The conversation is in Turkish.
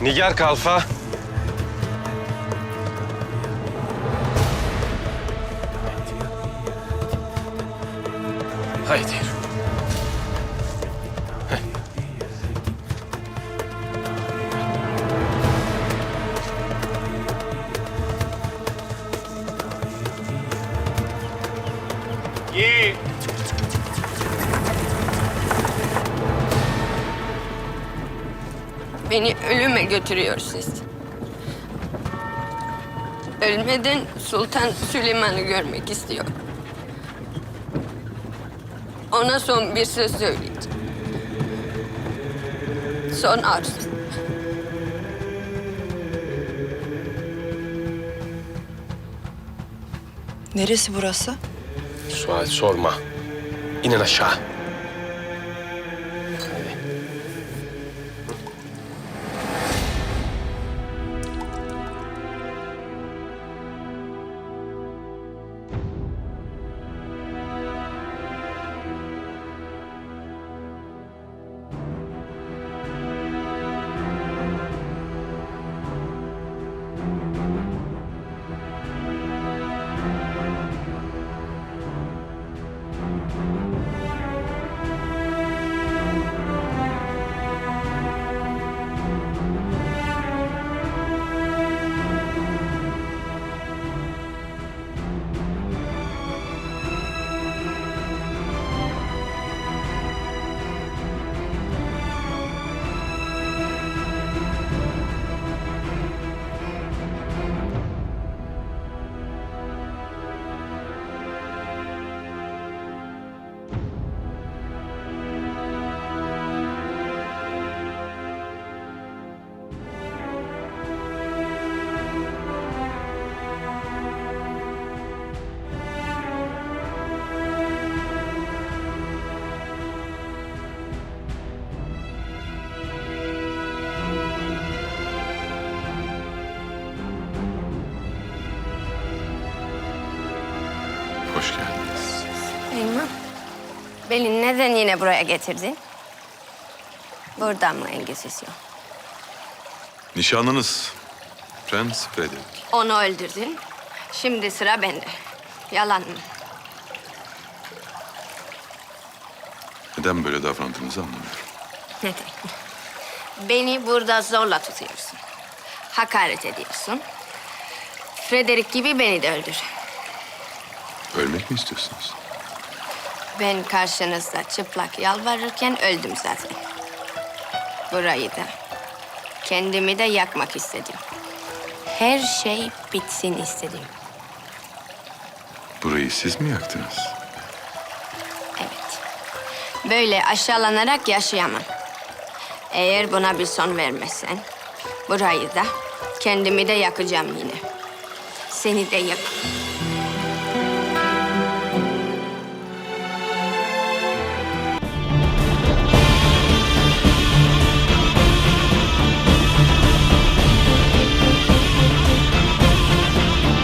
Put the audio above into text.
Nigar Kalfa. Haydi yürü. Beni ölüme götürüyorsunuz. Ölmeden Sultan Süleyman'ı görmek istiyor. Ona son bir söz söyleyeceğim. Son arzu. Neresi burası? Sual sorma. İnin aşağı. Hoş geldiniz. Elma, beni neden yine buraya getirdin? Burada mı Engizisyon? Nişanlınız Prens Frederick. Onu öldürdün. Şimdi sıra bende. Yalan mı? Neden böyle davrandığınızı anlamıyorum. Neden? Beni burada zorla tutuyorsun. Hakaret ediyorsun. Frederick gibi beni de öldür. Ölmek mi istiyorsunuz? Ben karşınızda çıplak yalvarırken öldüm zaten. Burayı da, kendimi de yakmak istedim. Her şey bitsin istedim. Burayı siz mi yaktınız? Evet. Böyle aşağılanarak yaşayamam. Eğer buna bir son vermezsen... ...burayı da, kendimi de yakacağım yine. Seni de yak.